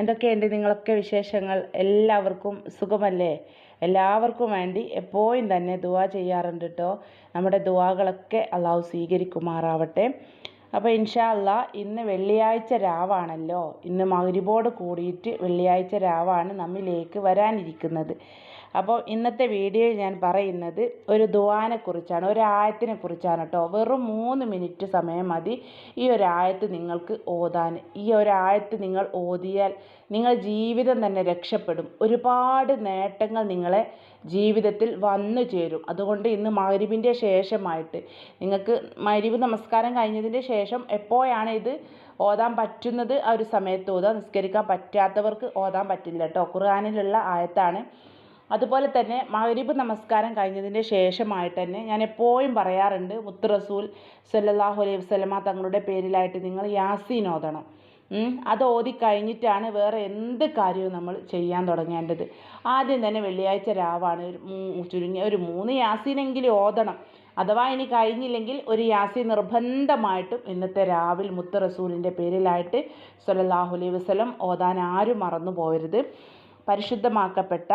എന്തൊക്കെയുണ്ട് നിങ്ങളൊക്കെ വിശേഷങ്ങൾ? എല്ലാവർക്കും സുഖമല്ലേ? എല്ലാവർക്കും വേണ്ടി എപ്പോഴും തന്നെ ദുവാ ചെയ്യാറുണ്ട് കേട്ടോ നമ്മുടെ ദുവാകളൊക്കെ അള്ളാഹു സ്വീകരിക്കുമാറാവട്ടെ. അപ്പോൾ ഇൻഷാ അല്ലാ ഇന്ന് വെള്ളിയാഴ്ച രാവാണല്ലോ. ഇന്ന് മഗ്രിബോട് കൂടിയിട്ട് വെള്ളിയാഴ്ച രാവാണ് നമ്മിലേക്ക് വരാനിരിക്കുന്നത്. അപ്പോൾ ഇന്നത്തെ വീഡിയോയിൽ ഞാൻ പറയുന്നത് ഒരു ദുആനെക്കുറിച്ചാണ് ഒരു ആയത്തിനെ കുറിച്ചാണ് കേട്ടോ. വെറും മൂന്ന് മിനിറ്റ് സമയം മതി ഈ ഒരു ആയത്ത് നിങ്ങൾക്ക് ഓതാൻ. ഈ ഒരു ആയത്ത് നിങ്ങൾ ഓതിയാൽ നിങ്ങൾ ജീവിതം തന്നെ രക്ഷപ്പെടും. ഒരുപാട് നേട്ടങ്ങൾ നിങ്ങളെ ജീവിതത്തിൽ വന്നു ചേരും. അതുകൊണ്ട് ഇന്ന് മരിവിന്റെ ശേഷമായിട്ട് നിങ്ങൾക്ക് മരിവ് നമസ്കാരം കഴിഞ്ഞതിന്റെ ശേഷം എപ്പോഴാണ് ഇത് ഓതാൻ പറ്റുന്നത്? ആ ഒരു സമയത്ത് ഓതാം നിസ്കരിക്കാൻ പറ്റാത്തവർക്ക് ഓതാൻ പറ്റില്ല കേട്ടോ. ഖുർആാനിലുള്ള ആയത്താണ്. അതുപോലെ തന്നെ മഗ്രിബ് നമസ്കാരം കഴിഞ്ഞതിന്റെ ശേഷമായിട്ട് തന്നെ ഞാൻ എപ്പോഴും പറയാറുണ്ട് മുത്ത് റസൂൽ സല്ലല്ലാഹു അലൈഹി വസല്ലമ തങ്ങളുടെ പേരിലായിട്ട് നിങ്ങൾ യാസീൻ ഓതണം. അത് ഓതി കഴിഞ്ഞിട്ടാണ് വേറെ എന്ത് കാര്യവും നമ്മൾ ചെയ്യാൻ തുടങ്ങേണ്ടത്. ആദ്യം തന്നെ വെള്ളിയാഴ്ച രാവാണ് ചുരുങ്ങിയ ഒരു മൂന്ന് യാസീനെങ്കിലും ഓതണം. അഥവാ ഇനി കഴിഞ്ഞില്ലെങ്കിൽ ഒരു യാസീൻ നിർബന്ധമായിട്ടും ഇന്നത്തെ രാവിൽ മുത്ത് റസൂലിന്റെ പേരിലായിട്ട് സല്ലല്ലാഹു അലൈഹി വസല്ലം ഓതാൻ ആരും മറന്നു പോകരുത് പരിശുദ്ധമാക്കപ്പെട്ട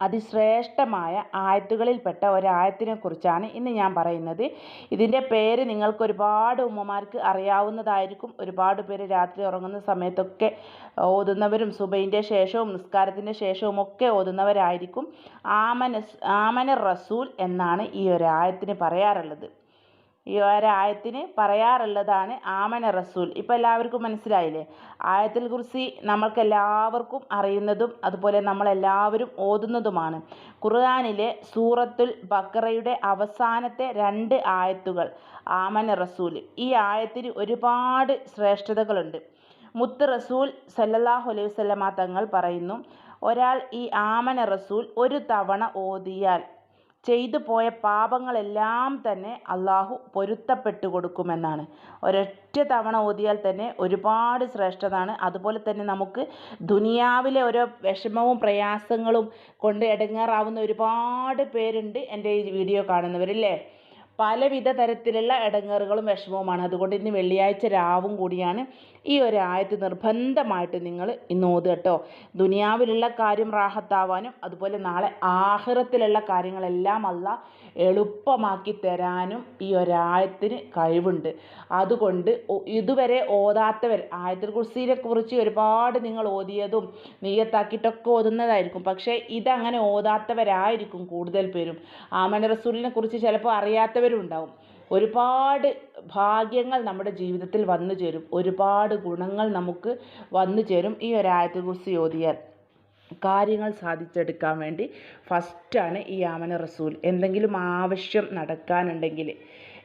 അതിശ്രേഷ്ഠമായ ആയത്തുകളിൽപ്പെട്ട ഒരായത്തിനെ കുറിച്ചാണ് ഇന്ന് ഞാൻ പറയുന്നത്. ഇതിന്റെ പേര് നിങ്ങൾക്ക് ഒരുപാട് ഉമ്മമാർക്ക് അറിയാവുന്നതായിരിക്കും. ഒരുപാട് പേര് രാത്രി ഉറങ്ങുന്ന സമയത്തൊക്കെ ഓതുന്നവരും സുബൈന്റെ ശേഷവും നിസ്കാരത്തിന്റെ ശേഷവും ഒക്കെ ഓതുന്നവരായിരിക്കും. ആമന ആമന റസൂൽ എന്നാണ് ഈ ഒരു ആയത്തിന് പറയാറുള്ളത്. ഈ ഒരായത്തിന് പറയാറുള്ളതാണ് ആമന റസൂൽ. ഇപ്പം എല്ലാവർക്കും മനസ്സിലായില്ലേ? ആയത്തിൽ കുറിച്ച് നമ്മൾക്കെല്ലാവർക്കും അറിയുന്നതും അതുപോലെ നമ്മളെല്ലാവരും ഓതുന്നതുമാണ്. ഖുർആാനിലെ സൂറത്തുൽ ബക്കറയുടെ അവസാനത്തെ രണ്ട് ആയത്തുകൾ ആമന റസൂൽ. ഈ ആയത്തിന് ഒരുപാട് ശ്രേഷ്ഠതകളുണ്ട്. മുത്ത് റസൂൽ സല്ലല്ലാഹു അലൈഹി വസല്ലമ തങ്ങൾ പറയുന്നു ഒരാൾ ഈ ആമന റസൂൽ ഒരു തവണ ഓതിയാൽ ചെയ്തു പോയ പാപങ്ങളെല്ലാം തന്നെ അള്ളാഹു പൊരുത്തപ്പെട്ടു കൊടുക്കുമെന്നാണ്. ഒരൊറ്റ തവണ ഓതിയാൽ തന്നെ ഒരുപാട് ശ്രേഷ്ഠതാണ്. അതുപോലെ തന്നെ നമുക്ക് ദുനിയാവിലെ ഓരോ വിഷമവും പ്രയാസങ്ങളും കൊണ്ട് ഇടങ്ങാറാവുന്ന ഒരുപാട് പേരുണ്ട് എന്റെ ഈ വീഡിയോ കാണുന്നവരില്ലേ? പലവിധ തരത്തിലുള്ള ഇടങ്ങേറുകളും വിഷമവുമാണ്. അതുകൊണ്ട് ഇന്ന് വെള്ളിയാഴ്ച രാവും കൂടിയാണ് ഈ ഒരു ആയത്ത് നിർബന്ധമായിട്ട് നിങ്ങൾ ഇന്ന് ഓതുക കേട്ടോ ദുനിയാവിലുള്ള കാര്യം റാഹത്താവാനും അതുപോലെ നാളെ ആഹ്റത്തിലുള്ള കാര്യങ്ങളെല്ലാം അല്ല എളുപ്പമാക്കി തരാനും ഈ ഒരായത്തിന് കഴിവുണ്ട്. അതുകൊണ്ട് ഇതുവരെ ഓതാത്തവർ ആയത്തിൽ കുർസീനെ കുറിച്ച് ഒരുപാട് നിങ്ങൾ ഓതിയതും നീയത്താക്കിയിട്ടൊക്കെ ഓതുന്നതായിരിക്കും. പക്ഷേ ഇതങ്ങനെ ഓതാത്തവരായിരിക്കും കൂടുതൽ പേരും. ആമന റസൂലിനെ കുറിച്ച് ചിലപ്പോൾ അറിയാത്തവരും ഉണ്ടാവും ഒരുപാട് ഭാഗ്യങ്ങൾ നമ്മുടെ ജീവിതത്തിൽ വന്നു ചേരും. ഒരുപാട് ഗുണങ്ങൾ നമുക്ക് വന്നു ചേരും ഈ ഒരായത്തെ കുറിച്ച് ഓതിയാൽ കാര്യങ്ങൾ സാധിച്ചെടുക്കാൻ വേണ്ടി ഫസ്റ്റാണ് ഈ ആമന റസൂൽ. എന്തെങ്കിലും ആവശ്യം നടക്കാനുണ്ടെങ്കിൽ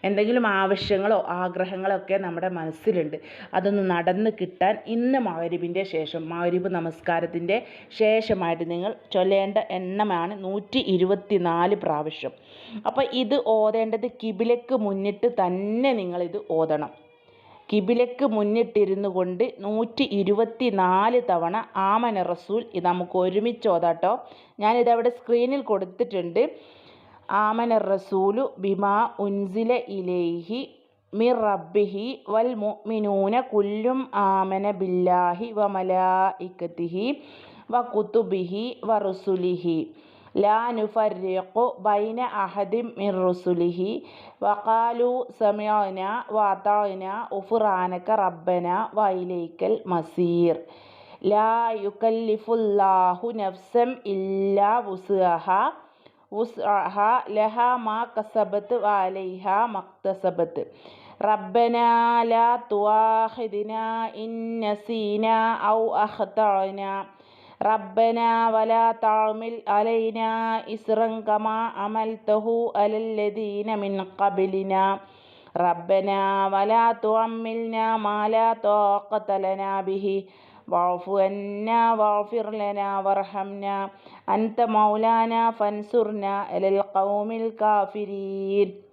എന്തെങ്കിലും ആവശ്യങ്ങളോ ആഗ്രഹങ്ങളോ ഒക്കെ നമ്മുടെ മനസ്സിലുണ്ട്. അതൊന്ന് നടന്ന് കിട്ടാൻ ഇന്ന് മഗ്‌രിബിന്റെ ശേഷം മഗ്‌രിബ് നമസ്കാരത്തിന്റെ ശേഷമായിട്ട് നിങ്ങൾ ചൊല്ലേണ്ട എണ്ണമാണ് നൂറ്റി ഇരുപത്തി നാല് പ്രാവശ്യം. അപ്പോൾ ഇത് ഓതേണ്ടത് കിബിലക്ക് മുന്നിട്ട് തന്നെ നിങ്ങളിത് ഓതണം. കിബിലക്ക് മുന്നിട്ടിരുന്നു കൊണ്ട് നൂറ്റി ഇരുപത്തി നാല് തവണ ആമന റസൂൽ ഇത് നമുക്ക് ഒരുമിച്ച് ഓതാട്ടോ. ഞാനിതവിടെ സ്ക്രീനിൽ കൊടുത്തിട്ടുണ്ട്. ആമന റസൂലു ബിമാ ഉൻസില ഇലേഹി മിർ റബ്ബിഹി വൽ മുഅ്മിനൂന കുല്ലും ആമന ബില്ലാഹി വ മലായിക്കത്തിഹി വ കുതുബിഹി വ റുസുലിഹി. لا نفرق بين أحد من رسله. وقالوا سمعنا وأطعنا غفرانك ربنا وإليك المصير. لا يكلف الله نفسا إلا وسعها. وسعها لها ما كسبت وعليها ما اكتسبت. ربنا لا تؤاخذنا إن نسينا أو أخطأنا. ربنا ولا تعمل علينا إسرا كما عملته على الذين من قبلنا ربنا ولا تحملنا ما لا طاقة لنا به واعف عنا واغفر لنا وارحمنا أنت مولانا فانصرنا على القوم الكافرين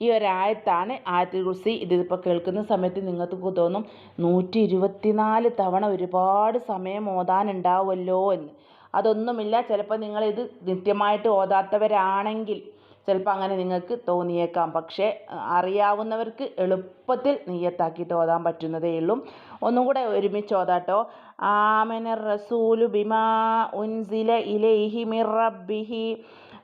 ഈ ഒരായത്താണ് ആയത്തുൽ കുർസി ഇതിപ്പോൾ കേൾക്കുന്ന സമയത്ത് നിങ്ങൾക്ക് തോന്നും നൂറ്റി ഇരുപത്തിനാല് തവണ ഒരുപാട് സമയം ഓതാനുണ്ടാവുമല്ലോ എന്ന്. അതൊന്നുമില്ല. ചിലപ്പോൾ നിങ്ങളിത് നിത്യമായിട്ട് ഓതാത്തവരാണെങ്കിൽ ചിലപ്പോൾ അങ്ങനെ നിങ്ങൾക്ക് തോന്നിയേക്കാം. പക്ഷേ അറിയാവുന്നവർക്ക് എളുപ്പത്തിൽ നീയത്താക്കിയിട്ട് ഓതാൻ പറ്റുന്നതേ ഉള്ളൂ. ഒന്നും കൂടെ ഒരുമിച്ച് ഓതാട്ടോ. ആമന റസൂലു ബിമാ ഉൻസില ഇലൈഹി മിർ റബ്ബിഹി.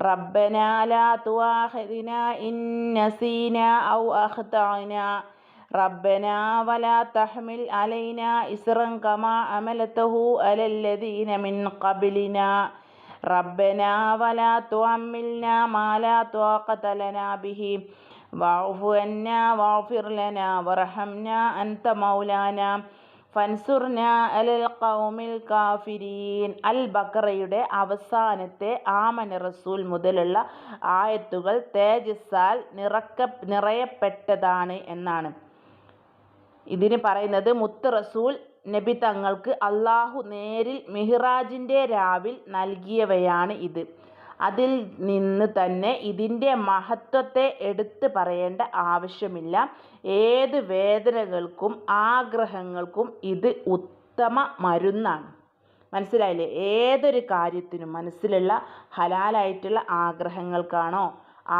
ربنا لا تؤاخذنا إن نسينا أو أخطأنا ربنا ولا تحمل علينا إسرا كما عملته على الذين من قبلنا ربنا ولا تحملنا ما لا طاقة لنا به واعف عنا واغفر لنا وارحمنا أنت مولانا ഫൻസുർന കാഫിരീൻ. അൽ ബക്കറയുടെ അവസാനത്തെ ആമന റസൂൽ മുതലുള്ള ആയത്തുകൾ തേജസ്സാൽ നിറക്ക നിറയപ്പെട്ടതാണ് എന്നാണ്. ഇതിന് പറയുന്നത് മുത്ത് റസൂൽ നബി തങ്ങൾക്ക് അള്ളാഹു നേരിൽ മിഹ്റാജിന്റെ രാവിൽ നൽകിയവയാണ് ഇത്. അതിൽ നിന്ന് തന്നെ ഇതിന്റെ മഹത്വത്തെ എടുത്ത് പറയേണ്ട ആവശ്യമില്ല. ഏത് വേദനകൾക്കും ആഗ്രഹങ്ങൾക്കും ഇത് ഉത്തമ മരുന്നാണ്. മനസ്സിലായില്ലേ? ഏതൊരു കാര്യത്തിനും മനസ്സിലുള്ള ഹലാലായിട്ടുള്ള ആഗ്രഹങ്ങൾക്കാണോ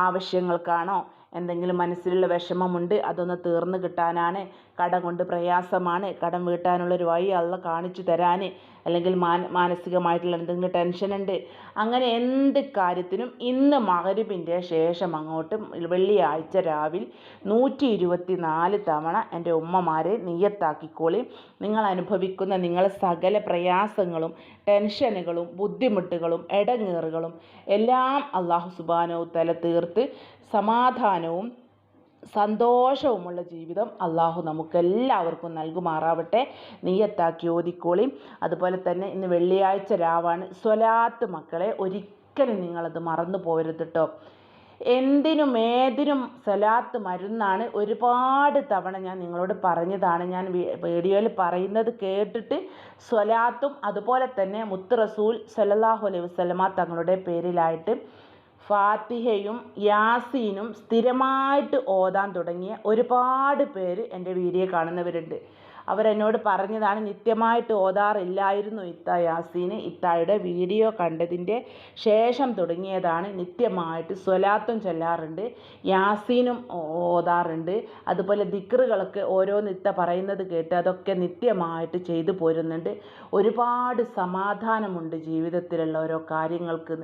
ആവശ്യങ്ങൾക്കാണോ എന്തെങ്കിലും മനസ്സിലുള്ള വിഷമമുണ്ട് അതൊന്ന് തീർന്നു കിട്ടാനാണ് കടം കൊണ്ട് പ്രയാസമാണ്. കടം വീട്ടാനുള്ളൊരു വഴി അള്ള കാണിച്ചു തരാൻ അല്ലെങ്കിൽ മാനസികമായിട്ടുള്ള എന്തെങ്കിലും ടെൻഷൻ ഉണ്ട്. അങ്ങനെ എന്ത് കാര്യത്തിനും ഇന്ന് മകരുവിന്റെ ശേഷം അങ്ങോട്ട് വെള്ളിയാഴ്ച രാവിലെ നൂറ്റി ഇരുപത്തി നാല് തവണ എന്റെ ഉമ്മമാരെ നീയത്താക്കിക്കോളി. നിങ്ങൾ അനുഭവിക്കുന്ന നിങ്ങളെ സകല പ്രയാസങ്ങളും ടെൻഷനുകളും ബുദ്ധിമുട്ടുകളും ഇടങ്ങേറുകളും എല്ലാം അള്ളാഹു സുബാനോ തല തീർത്ത് സമാധാനവും സന്തോഷവുമുള്ള ജീവിതം അള്ളാഹു നമുക്കെല്ലാവർക്കും നൽകുമാറാവട്ടെ. നീയത്താക്കി ഓതിക്കോളി അതുപോലെ തന്നെ ഇന്ന് വെള്ളിയാഴ്ച രാവാണ്. സ്വലാത്ത് മക്കളെ ഒരിക്കലും നിങ്ങളത് മറന്നു പോകരുത് കേട്ടോ എന്തിനും ഏതിനും സ്വലാത്ത് മരുന്നാണ്. ഒരുപാട് തവണ ഞാൻ നിങ്ങളോട് പറഞ്ഞതാണ്. ഞാൻ വീഡിയോയിൽ പറയുന്നത് കേട്ടിട്ട് സ്വലാത്തും അതുപോലെ തന്നെ മുത്ത് റസൂൽ സല്ലല്ലാഹു അലൈഹി വസല്ലമ തങ്ങളുടെ പേരിലായിട്ട് ഫാത്തിഹയും യാസീനും സ്ഥിരമായിട്ട് ഓതാൻ തുടങ്ങിയ ഒരുപാട് പേര് എന്റെ വീഡിയോ കാണുന്നവരുണ്ട്. അവരെന്നോട് പറഞ്ഞതാണ് നിത്യമായിട്ട് ഓതാറില്ലായിരുന്നു ഇത്ത യാസീന്. ഇത്തായുടെ വീഡിയോ കണ്ടതിന്റെ ശേഷം തുടങ്ങിയതാണ് നിത്യമായിട്ട് സ്വലാത്തും ചൊല്ലാറുണ്ട് യാസീനും ഓതാറുണ്ട്. അതുപോലെ ദിക്റുകളൊക്കെ ഓരോ നിത്ത പറയുന്നത് കേട്ട് അതൊക്കെ നിത്യമായിട്ട് ചെയ്തു പോരുന്നുണ്ട്. ഒരുപാട് സമാധാനമുണ്ട് ജീവിതത്തിലുള്ള ഓരോ കാര്യങ്ങൾക്ക്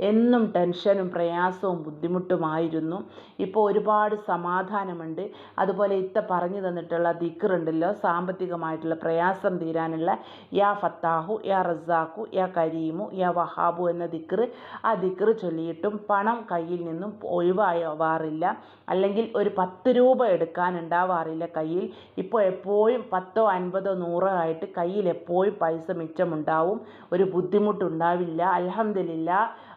എന്നും ടെൻഷനും പ്രയാസവും ബുദ്ധിമുട്ടുമായിരുന്നു. ഇപ്പോൾ ഒരുപാട് സമാധാനമുണ്ട്. അതുപോലെ ഇത്ത പറഞ്ഞു തന്നിട്ടുള്ള ദിക്കറുണ്ടല്ലോ സാമ്പത്തികമായിട്ടുള്ള പ്രയാസം തീരാനുള്ള. യാ ഫത്താഹു യാ റസാഖു യാ കരീമു യാ വഹാബു എന്ന ദിക്കറ് ആ ദിക്കറ് ചൊല്ലിയിട്ടും പണം കയ്യിൽ നിന്നും ഒഴിവാവാറില്ല. അല്ലെങ്കിൽ ഒരു പത്ത് രൂപ എടുക്കാൻ ഉണ്ടാവാറില്ല കയ്യിൽ. ഇപ്പോൾ എപ്പോഴും പത്തോ അൻപതോ നൂറോ ആയിട്ട് കയ്യിൽ എപ്പോഴും പൈസ മിച്ചമുണ്ടാവും. ഒരു ബുദ്ധിമുട്ടുണ്ടാവില്ല.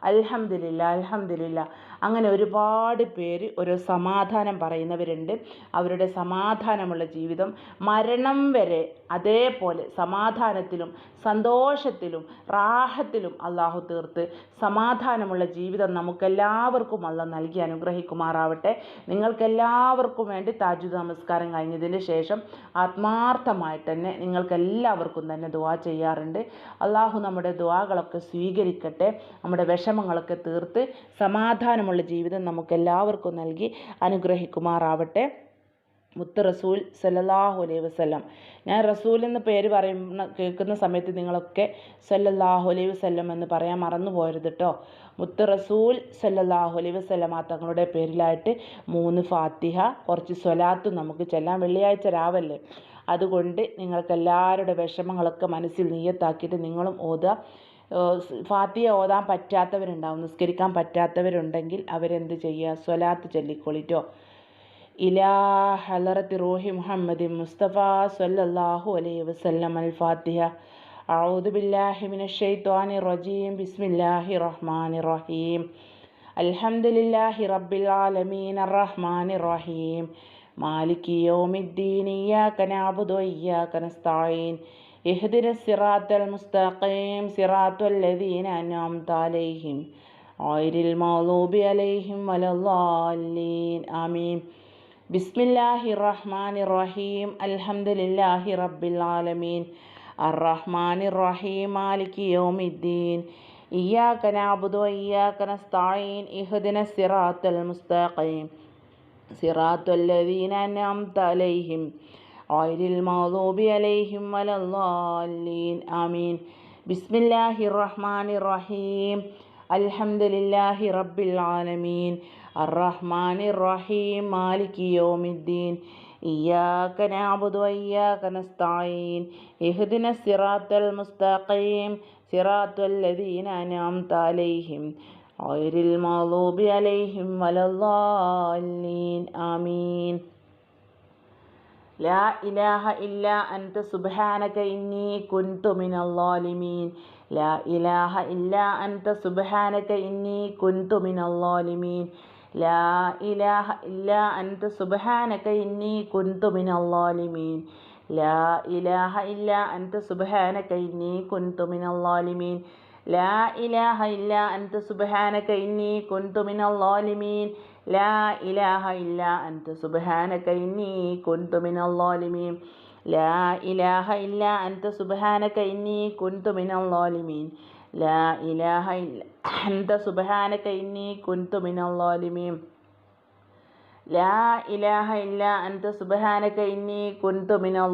അൽഹംദുലില്ല അൽഹംദുലില്ല അൽഹംദുലില്ല അങ്ങനെ ഒരുപാട് പേര് ഒരു സമാധാനം പറയുന്നവരുണ്ട്. അവരുടെ സമാധാനമുള്ള ജീവിതം മരണം വരെ അതേപോലെ സമാധാനത്തിലും സന്തോഷത്തിലും റാഹത്തിലും അള്ളാഹു തീർത്ത് സമാധാനമുള്ള ജീവിതം നമുക്കെല്ലാവർക്കും അല്ല നൽകി അനുഗ്രഹിക്കുമാറാവട്ടെ. നിങ്ങൾക്കെല്ലാവർക്കും വേണ്ടി താജുദ് നമസ്കാരം കഴിഞ്ഞതിന് ശേഷം ആത്മാർത്ഥമായിട്ട് തന്നെ നിങ്ങൾക്കെല്ലാവർക്കും തന്നെ ദുവാ ചെയ്യാറുണ്ട്. അള്ളാഹു നമ്മുടെ ദുവാകളൊക്കെ സ്വീകരിക്കട്ടെ നമ്മുടെ വിഷമങ്ങളൊക്കെ തീർത്ത് സമാധാനമുള്ള ജീവിതം നമുക്കെല്ലാവർക്കും നൽകി അനുഗ്രഹിക്കുമാറാവട്ടെ. മുത്ത് റസൂൽ സല്ലല്ലാഹു അലൈഹി വസല്ലം. ഞാൻ റസൂൽ എന്ന് പേര് പറയുന്ന കേൾക്കുന്ന സമയത്ത് നിങ്ങളൊക്കെ സല്ലല്ലാഹു അലൈഹി വസല്ലം എന്ന് പറയാൻ മറന്നു പോയരുത് കേട്ടോ മുത്ത് റസൂൽ സല്ലല്ലാഹു അലൈഹി വസല്ലമ തങ്ങളുടെ പേരിലായിട്ട് മൂന്ന് ഫാത്തിഹ കുറച്ച് സ്വലാത്ത് നമുക്ക് ചെല്ലാം വെള്ളിയാഴ്ച രാവല്ലേ. അതുകൊണ്ട് നിങ്ങൾക്ക് എല്ലാവരുടെ വിഷമങ്ങളൊക്കെ മനസ്സിൽ നീയത്താക്കിയിട്ട് നിങ്ങളും ഓതുക. ഫാത്തിഹ ഓതാൻ പറ്റാത്തവരുണ്ടാവും നിസ്കരിക്കാൻ പറ്റാത്തവരുണ്ടെങ്കിൽ അവരെന്ത് ചെയ്യുക സ്വലാത്ത് ചൊല്ലിക്കൊള്ളിട്ടോ ഇലാ ഹലറത്ത് റൂഹി മുഹമ്മദ് മുസ്തഫ സല്ലല്ലാഹു അലൈഹി വസല്ലം അൽ ഫാത്തിഹ أعوذ بالله من الشيطان الرجيم بسم الله الرحمن الرحيم അൽഹംദുലില്ലാഹി റബ്ബിൽ ആലമീൻ അർറഹ്മാനിർ റഹീം മാലികി യൗമിദ്ദീൻ ഇയ്യാക നഅബുദു വഇയ്യാക നസ്തഈൻ ഇഹ്ദിന സിറാത്തൽ മുസ്തഖീം സിറാത്തൽ ലദീന അൻഅംത അലൈഹിം ഗൈറിൽ മഗ്ളൂബി അലൈഹിം വലദ്ദാല്ലീൻ ആമീൻ. ബിസ്മില്ലാഹിർ റഹ്മാനിർ റഹീം അൽഹംദുലില്ലാഹി റബ്ബിൽ ആലമീൻ. അർറഹ്മാനിർ റഹീം മാലികി യൗമിദ്ദീൻ. ഇയ്യാക നഅബുദു വഇയ്യാക നസ്തഈൻ ഇഹ്ദിന സിറാത്തൽ മുസ്തഖീം സിറാത്തൽ ലദീന അൻഅംത അലൈഹിം. ഓയിലിൽ മൗദൂബി അലൈഹിം വലല്ലാലീൻ ആമീൻ ബിസ്മില്ലാഹി റഹ്മാൻ റഹീം അൽഹംദുലില്ലാഹി റബ്ബിൽ ആലമീൻ الرحمن الرحيم مالك يوم الدين إياك نعبد وإياك نستعين اهدنا الصراط المستقيم صراط الذين أنعمت عليهم غير المغضوب عليهم ولا الضالين آمين ലാ ഇലാഹ ഇല്ലാ അൻത സുബ്ഹാനക ഇന്നി കുൻതു മിനൽ ളാലിമീൻ ലാ ഇലാഹ ഇല്ലാ അൻത സുബ്ഹാനക ഇന്നി കുൻതു മിനൽ ളാലിമീൻ ലാ ഇലാഹ ഇല്ലാ അൻത സുബ്ഹാനക ഇന്നി കുൻതു മിനൽ ളാലിമീൻ ലാ ഇലാഹ ഇല്ലാ അൻത സുബ്ഹാനക ഇന്നി കുൻതു മിനൽ ളാലിമീൻ ലാ ഇലാഹ ഇല്ല അൻത സുബ്ഹാനക ഇന്നി കുൻതു മിനൽ ളാലിമീൻ ലാ ഇലാഹ ഇല്ല അൻത സുബ്ഹാനക ഇന്നി കുൻതു മിനൽ ളാലിമീൻ ലാ ഇലാഹ ഇല്ല അൻത സുബ്ഹാനക ഇന്നി കുൻതു മിനൽ ളാലിമീൻ ലാ ഇലാഹ ഇല്ല അൻത സുബ്ഹാനക ഇന്നി കുൻതു മിനൽ ളാലിമീൻ ലാ ഇലാഹ ഇല്ല അൻത സുബ്ഹാനക ഇന്നി കുൻതു മിനൽ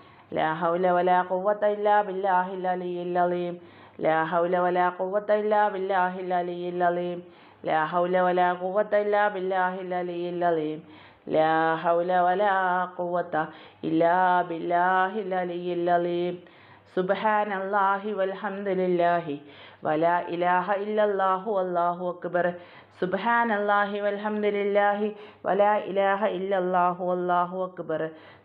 ലാഹൗല വലാ കുവ്വത്ത ഇല്ലാ ബില്ലാഹിൽ അലിയിൽ അലീം. ലാഹൗല വലാ കുവ്വത്ത ഇല്ലാ ബില്ലാഹിൽ അലിയിൽ അലീം. ലാഹൗല വലാ കുവ്വത്ത ഇല്ലാ ബില്ലാഹിൽ അലിയിൽ അലീം. ലാഹൗല വലാ കുവ്വത്ത ഇല്ലാ ബില്ലാഹിൽ അലിയിൽ അലീം. സുബ്ഹാന അള്ളാഹി വൽഹംദുലില്ലാഹി. വലാ ഇലാഹ ഇല്ലല്ലാഹു അല്ലാഹു അക്ബർ. സുബ്ഹാന വൽഹംദുലില്ലാഹി. വലാ ഇലാഹ ഇല്ലല്ലാഹു അല്ലാഹു അക്ബർ.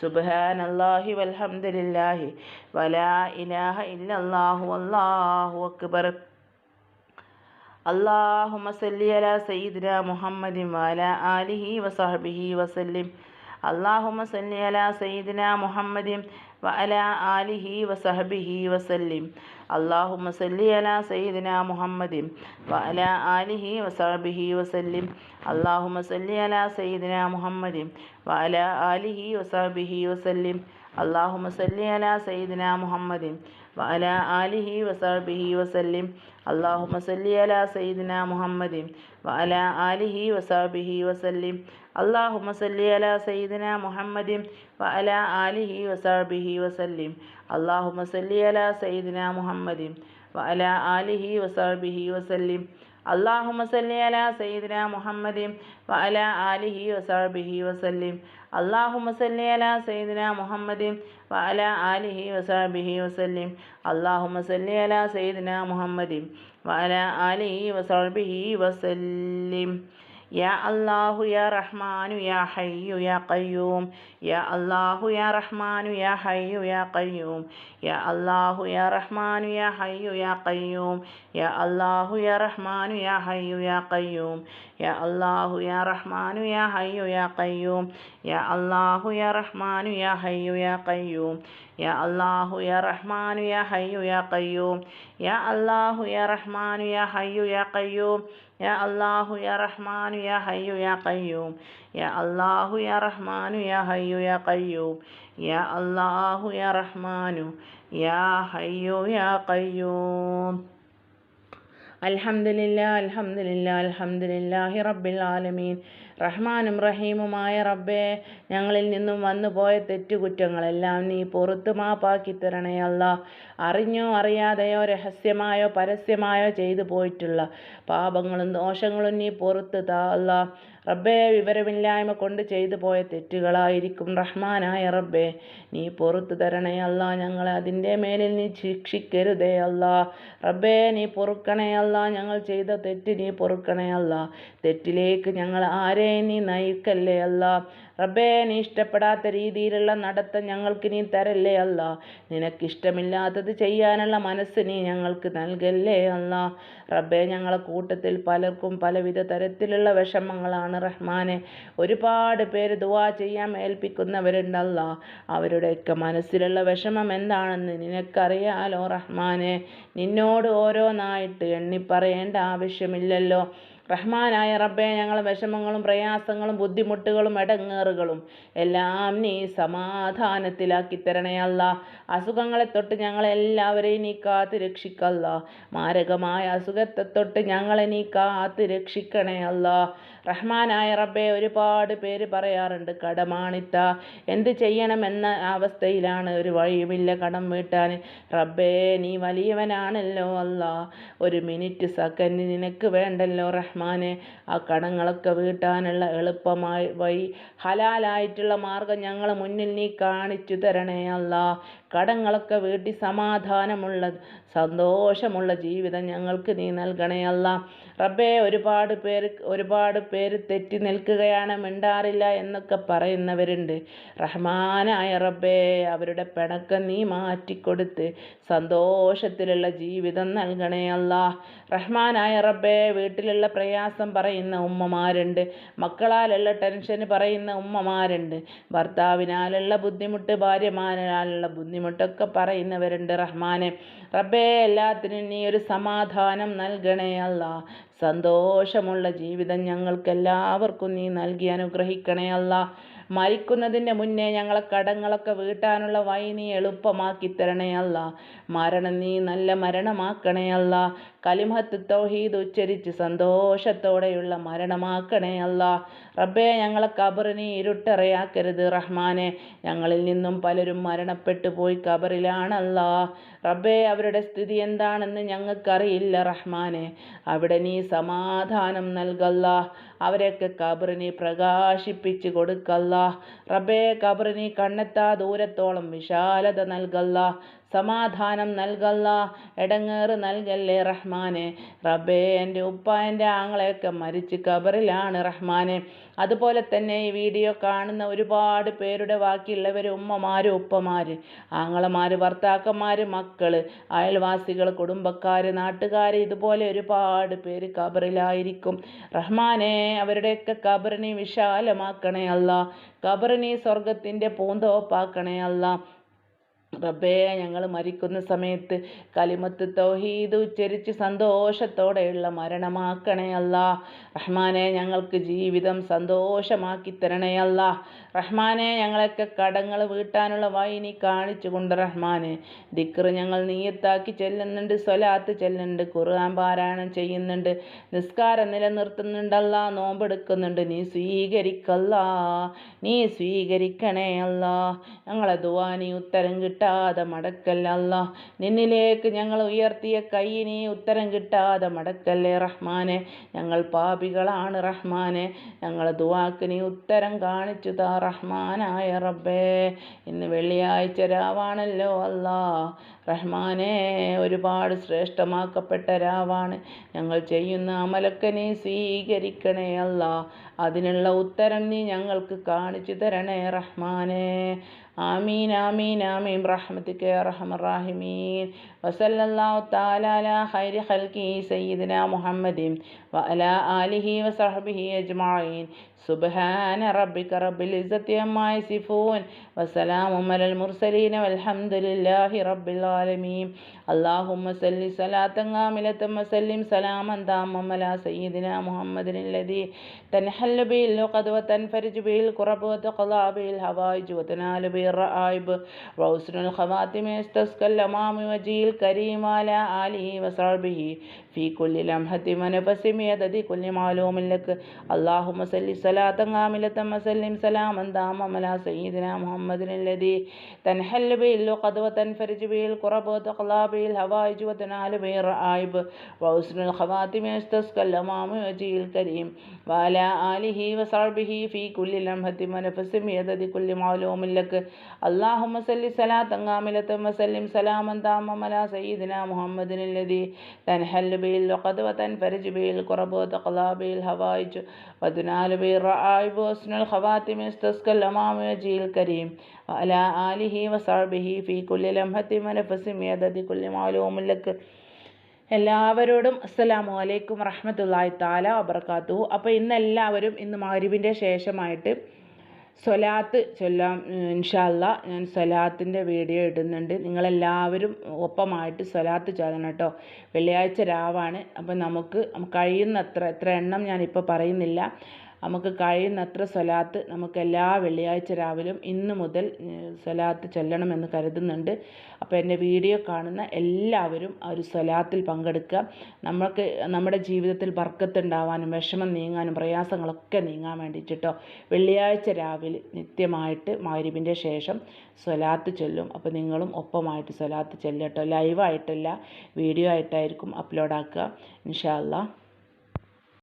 സുബാനല്ലാഹി വൽഹംദുലില്ലാഹി വലാ ഇലാഹ ഇല്ലല്ലാഹു അല്ലാഹു അക്ബർ. അള്ളാഹുമ സല്ലി അലാ സയ്യിദിന മുഹമ്മദി വല ആലിഹി വസഹബിഹി വസല്ലിം. അള്ളാഹുമ സല്ലി അലാ സയ്യിദിന മുഹമ്മദിൻ വഅല ആലിഹി വസഹബിഹി വസല്ലിം. അള്ളാഹുമ സല്ലി അലാ സയ്യിദിന മുഹമ്മദിൻ വഅല ആലിഹി വസഹബിഹി വസല്ലിം. അള്ളാഹുമ സല്ലി അലാ സയ്യിദിന മുഹമ്മദിൻ വഅല ആലിഹി വസഹബിഹി വസല്ലിം. അള്ളാഹുമ സല്ലി അലാ സയ്യിദിന മുഹമ്മദിൻ വഅല ആലിഹി വസഹബിഹി വസല്ലിം. അള്ളാഹുമ സല്ലി അലാ സയ്യിദിന മുഹമ്മദിൻ വഅല ആലിഹി വസഹബിഹി വസല്ലിം. അള്ളാഹുമ സല്ലി അലാ സയ്യിദിന മുഹമ്മദിൻ വഅല ആലിഹി വസഹബിഹി വസല്ലിം. അള്ളാഹുമ സല്ലി അലാ സയ്യിദിന മുഹമ്മദിൻ വഅല ആലിഹി വസഹബിഹി വസല്ലിം. അള്ളാഹു മസല്ലി അല സയ്യിദിന മുഹമ്മദിം വഅല ആലിഹി വസാബിഹി വസല്ലിം. അള്ളാഹു മസല്ലി അല സയ്യിദിന മുഹമ്മദിം വഅല ആലിഹി വസാബിഹി വസല്ലിം. അള്ളാഹു മസല്ലി അല സയ്യിദിന മുഹമ്മദിം വഅല ആലിഹി വസാബിഹി വസല്ലിം. يا الله يا رحمن يا حي يا قيوم. يا الله يا رحمن يا حي يا قيوم. يا الله يا رحمن يا حي يا قيوم. يا الله يا رحمن يا حي يا قيوم. يا الله يا رحمن يا حي يا قيوم. يا الله يا رحمن يا حي يا قيوم. يا الله يا رحمن يا حي يا قيوم. يا الله يا رحمن يا حي يا قيوم. യാ അള്ളാഹു യാ റഹ്മാനു യാ ഹയ്യു യാ കയ്യൂം യാ അള്ളാഹു യാ റഹ്മാനു യാ ഹയ്യു യാ കയ്യൂം യാ അള്ളാഹു യാ റഹ്മാനു യാ ഹയ്യു യാ കയ്യൂം അൽഹംദുലില്ലാ അൽഹംദുലില്ലാ അൽഹംദുലില്ലാഹി റബ്ബിൽ ആലമീൻ. റഹ്മാനും റഹീമുമായ റബ്ബേ ഞങ്ങളിൽ നിന്നും വന്നുപോയ തെറ്റുകുറ്റങ്ങളെല്ലാം നീ പുറത്തു മാപ്പാക്കി തരണേ അല്ല. അറിഞ്ഞോ അറിയാതെയോ രഹസ്യമായോ പരസ്യമായോ ചെയ്തു പോയിട്ടുള്ള പാപങ്ങളും ദോഷങ്ങളും നീ പുറത്ത് താ അല്ല. റബ്ബേ വിവരമില്ലായ്മ കൊണ്ട് ചെയ്തു പോയ തെറ്റുകളായിരിക്കും റഹ്മാനായ റബ്ബേ. നീ പുറത്തു തരണേ അല്ല. ഞങ്ങളെ അതിന്റെ മേലിൽ നീ ശിക്ഷിക്കരുതേ അല്ല. റബ്ബേ നീ പൊറുക്കണേ അല്ല. ഞങ്ങൾ ചെയ്ത തെറ്റ് നീ പൊറുക്കണേ അല്ല. തെറ്റിലേക്ക് ഞങ്ങൾ ആരെയും നീ നയിക്കല്ലേ അല്ല? റബ്ബേ നീ ഇഷ്ടപ്പെടാത്ത രീതിയിലുള്ള നടത്തം ഞങ്ങൾക്ക് നീ തരല്ലേ അല്ല? നിനക്കിഷ്ടമില്ലാത്തത് ചെയ്യാനുള്ള മനസ്സ് നീ ഞങ്ങൾക്ക് നൽകല്ലേ അല്ല? റബ്ബേ ഞങ്ങളെ കൂട്ടത്തിൽ പലർക്കും പലവിധ തരത്തിലുള്ള വിഷമങ്ങളാണ് റഹ്മാനെ. ഒരുപാട് പേര് ദുവാ ചെയ്യാൻ ഏൽപ്പിക്കുന്നവരുണ്ടല്ല അവരുടെയൊക്കെ മനസ്സിലുള്ള വിഷമം എന്താണെന്ന് നിനക്കറിയാലോ റഹ്മാനെ. നിന്നോട് ഓരോന്നായിട്ട് എണ്ണിപ്പറയേണ്ട ആവശ്യമില്ലല്ലോ. റഹ്മാനായ റബ്ബെ ഞങ്ങൾ വിഷമങ്ങളും പ്രയാസങ്ങളും ബുദ്ധിമുട്ടുകളും ഇടങ്ങേറുകളും എല്ലാം നീ സമാധാനത്തിലാക്കി തരണയല്ല അസുഖങ്ങളെ തൊട്ട് ഞങ്ങളെല്ലാവരെയും നീ കാത്ത് രക്ഷിക്കല്ല. മാരകമായ അസുഖത്തെ തൊട്ട് ഞങ്ങളെ നീ കാത്ത് രക്ഷിക്കണേ അല്ല. റഹ്മാനായ റബ്ബെ ഒരുപാട് പേര് പറയാറുണ്ട് കടമാണിത്ത എന്ത് ചെയ്യണമെന്ന അവസ്ഥയിലാണ് ഒരു വഴിയുമില്ല കടം വീട്ടാൻ. റബ്ബേ നീ വലിയവനാണല്ലോ അല്ല ഒരു മിനിറ്റ് സെക്കൻഡ് നിനക്ക് വേണ്ടല്ലോ റഹ്മാനെ. ആ കടങ്ങളൊക്കെ വീട്ടാനുള്ള എളുപ്പമായി വഴി ഹലാലായിട്ടുള്ള മാർഗം ഞങ്ങൾ മുന്നിൽ നീ കാണിച്ചു തരണേ അല്ല. കടങ്ങളൊക്കെ വീട്ടി സമാധാനമുള്ള സന്തോഷമുള്ള ജീവിതം ഞങ്ങൾക്ക് നീ നൽകണേ അല്ല. റബ്ബേ ഒരുപാട് പേര് ഒരുപാട് പേര് തെറ്റി നിൽക്കുകയാണ് മിണ്ടാറില്ല എന്നൊക്കെ പറയുന്നവരുണ്ട്. റഹ്മാനായ റബ്ബേ അവരുടെ പിണക്കം നീ മാറ്റിക്കൊടുത്ത് സന്തോഷത്തിലുള്ള ജീവിതം നൽകണേ അല്ല. റഹ്മാനായ റബ്ബേ വീട്ടിലുള്ള പ്രയാസം പറയുന്ന ഉമ്മമാരുണ്ട്. മക്കളാലുള്ള ടെൻഷൻ പറയുന്ന ഉമ്മമാരുണ്ട്. ഭർത്താവിനാലുള്ള ബുദ്ധിമുട്ട് ഭാര്യമാരാലുള്ള ബുദ്ധിമുട്ടൊക്കെ പറയുന്നവരുണ്ട് റഹ്മാനെ. റബ്ബേ എല്ലാത്തിനും നീ ഒരു സമാധാനം നൽകണേ അല്ല. സന്തോഷമുള്ള ജീവിതം ഞങ്ങൾക്കെല്ലാവർക്കും നീ നൽകി അനുഗ്രഹിക്കണേ അല്ല. മരിക്കുന്നതിന്റെ മുന്നേ ഞങ്ങളെ കടങ്ങളൊക്കെ വീട്ടാനുള്ള വഴി നീ എളുപ്പമാക്കി തരണേ അല്ല. മരണം നീ നല്ല മരണമാക്കണേ അല്ല. കലിമത്ത് തൗഹീദ് ഉച്ചരിച്ച് സന്തോഷത്തോടെയുള്ള മരണമാക്കണേ അല്ല. റബ്ബേ ഞങ്ങളെ കബറിനെ ഇരുട്ടറയാക്കരുത് റഹ്മാനെ. ഞങ്ങളിൽ നിന്നും പലരും മരണപ്പെട്ടു പോയി കബറിലാണല്ല. റബ്ബേ അവരുടെ സ്ഥിതി എന്താണെന്ന് ഞങ്ങൾക്കറിയില്ല റഹ്മാനെ. അവിടെ നീ സമാധാനം നൽകല്ല. അവരെയൊക്കെ കബറിനെ പ്രകാശിപ്പിച്ച് കൊടുക്കല്ല. റബ്ബേ കബറിനെ കണ്ണെത്താ ദൂരത്തോളം വിശാലത നൽകല്ല. സമാധാനം നൽകല്ല. എടങ്ങേറ് നൽകല്ലേ റഹ്മാനെ? റബ്ബേ എന്റെ ഉപ്പ എന്റെ ആങ്ങളെയൊക്കെ മരിച്ച് കബറിലാണ് റഹ്മാനെ. അതുപോലെ തന്നെ ഈ വീഡിയോ കാണുന്ന ഒരുപാട് പേരുടെ ബാക്കിയുള്ളവർ ഉമ്മമാർ ഉപ്പമാർ ആങ്ങളമാർ ഭർത്താക്കന്മാർ മക്കൾ അയൽവാസികൾ കുടുംബക്കാർ നാട്ടുകാർ ഇതുപോലെ ഒരുപാട് പേര് കബറിലായിരിക്കും റഹ്മാനെ അവരുടെയൊക്കെ കബറിനെ വിശാലമാക്കണേ അല്ല. കബറിനെ സ്വർഗത്തിന്റെ പൂന്തോപ്പാക്കണേ അല്ല. റബ്ബേ ഞങ്ങൾ മരിക്കുന്ന സമയത്ത് കലിമത്ത് തൗഹീദ് ഉച്ചരിച്ച് സന്തോഷത്തോടെയുള്ള മരണമാക്കണേ അല്ല റഹ്മാനെ ഞങ്ങൾക്ക് ജീവിതം സന്തോഷമാക്കി തരണേ അല്ല റഹ്മാനെ ഞങ്ങളൊക്കെ കടങ്ങൾ വീട്ടാനുള്ള വഴി നീ കാണിച്ചു കൊണ്ട് റഹ്മാനെ. ദിക്ർ ഞങ്ങൾ നീയത്താക്കി ചെല്ലുന്നുണ്ട് സ്വലാത്ത് ചെല്ലുന്നുണ്ട് ഖുർആൻ പാരായണം ചെയ്യുന്നുണ്ട് നിസ്കാരം നിലനിർത്തുന്നുണ്ടല്ല നോമ്പെടുക്കുന്നുണ്ട്. നീ സ്വീകരിക്കല്ല നീ സ്വീകരിക്കണേ അല്ല. ഞങ്ങളെ ദുവാ നീ ഉത്തരം കിട്ടാതെ മടക്കല്ല നിന്നിലേക്ക് ഞങ്ങൾ ഉയർത്തിയ കൈ നീ ഉത്തരം കിട്ടാതെ മടക്കല്ലേ റഹ്മാനെ. ഞങ്ങൾ പാപികളാണ് റഹ്മാനെ. ഞങ്ങളെ ദുവാക്ക് നീ ഉത്തരം കാണിച്ചു താ റഹ്മാനായ റബ്ബേ. ഇന്ന് വെള്ളിയാഴ്ച രാവാണല്ലോ അല്ലാ റഹ്മാനെ ഒരുപാട് ശ്രേഷ്ഠമാക്കപ്പെട്ട രാവാണ്. ഞങ്ങൾ ചെയ്യുന്ന അമലൊക്കെ നീ സ്വീകരിക്കണേ അല്ല അതിനുള്ള ഉത്തരം നീ ഞങ്ങൾക്ക് കാണിച്ചു തരണേ റഹ്മാനെ. ആമീൻ ആമീൻ ആമീൻ റഹ്മത്തിക്ക് റഹ്മറാഹിമീൻ വസല്ലല്ലാഹു തആല അലാ ഖൈരി ഖൽഖി സയ്യിദിന മുഹമ്മദിൻ വഅലാ ആലിഹി വസഹ്ബിഹി അജ്മഈൻ സുബ്ഹാന റബ്ബിക റബ്ബിൽ ഇസ്സത്തി അമ്മാ യസിഫൂൻ വസലാമുൻ അലൽ മുർസലീൻ വൽഹംദുലില്ലാഹി റബ്ബിൽ ആലമീൻ اللهم صل صلاة كاملة وسلم سلاما تاما على سيدنا محمد الذي تنحل به اللقد وتنفرج به الكرب وتقضى به الحوائج وتنال به الرائب وحسن الخواتم يستسقى الأمام وجه الكريم على آله وصحبه في كل لمحة ونفس بيدد كل معلوم لك اللهم صل صلاة كاملة وسلم سلاما تاما على سيدنا محمد الذي تنحل به اللقد وتنفرج به الكرب وتقضى به الهوائج وتنال به الرائب وحسن الخواتم يستسقى الأمام وجه الكريم وعلى آله وصحبه في كل لمحة ونفس بيدد كل معلوم لك اللهم صل صلاة كاملة وسلم سلاما تاما على سيدنا محمد الذي تنحل به اللقد وتنفرج به الكرب وتقضى به الهوائج وتنال به الرائب وحسن الخواتم يستسقى الأمام وجه الكريم وعلى آله وصحبه في كل لمحة ونفس بيدد كل معلوم لك എല്ലാവരോടും അസ്സലാമു അലൈക്കും റഹ്മത്തുള്ളാഹി താല വബർക്കാത്തു അപ്പോൾ ഇന്ന് എല്ലാവരും ഇന്ന് മഗ്രിബിൻ്റെ ശേഷമായിട്ട് സ്വലാത്ത് ചൊല്ലാം ഇൻഷാല്ല ഞാൻ സ്വലാത്തിന്റെ വീഡിയോ ഇടുന്നുണ്ട്. നിങ്ങളെല്ലാവരും ഒപ്പമായിട്ട് സ്വലാത്ത് ചൊല്ലണം കേട്ടോ. വെള്ളിയാഴ്ച രാവാണ്. അപ്പം നമുക്ക് കഴിയുന്നത്ര എത്ര എണ്ണം ഞാനിപ്പോൾ പറയുന്നില്ല. നമുക്ക് കഴിയുന്നത്ര സ്വലാത്ത് നമുക്ക് എല്ലാ വെള്ളിയാഴ്ച രാവിലും ഇന്ന് മുതൽ സ്വലാത്ത് ചൊല്ലണമെന്ന് കരുതുന്നുണ്ട്. അപ്പോൾ എന്റെ വീഡിയോ കാണുന്ന എല്ലാവരും ഒരു സ്വലാത്തിൽ പങ്കെടുക്കുക. നമുക്ക് നമ്മുടെ ജീവിതത്തിൽ ബർക്കത്തുണ്ടാവാനും വിഷമം നീങ്ങാനും പ്രയാസങ്ങളൊക്കെ നീങ്ങാൻ വേണ്ടിയിട്ട് വെള്ളിയാഴ്ച രാവിലെ നിത്യമായിട്ട് മാരിബിന്റെ ശേഷം സ്വലാത്ത് ചൊല്ലും. അപ്പോൾ നിങ്ങളും ഒപ്പമായിട്ട് സ്വലാത്ത് ചൊല്ലട്ടോ ലൈവായിട്ടല്ല വീഡിയോ ആയിട്ടായിരിക്കും അപ്ലോഡ് ആക്കുക ഇൻഷാ അല്ലാ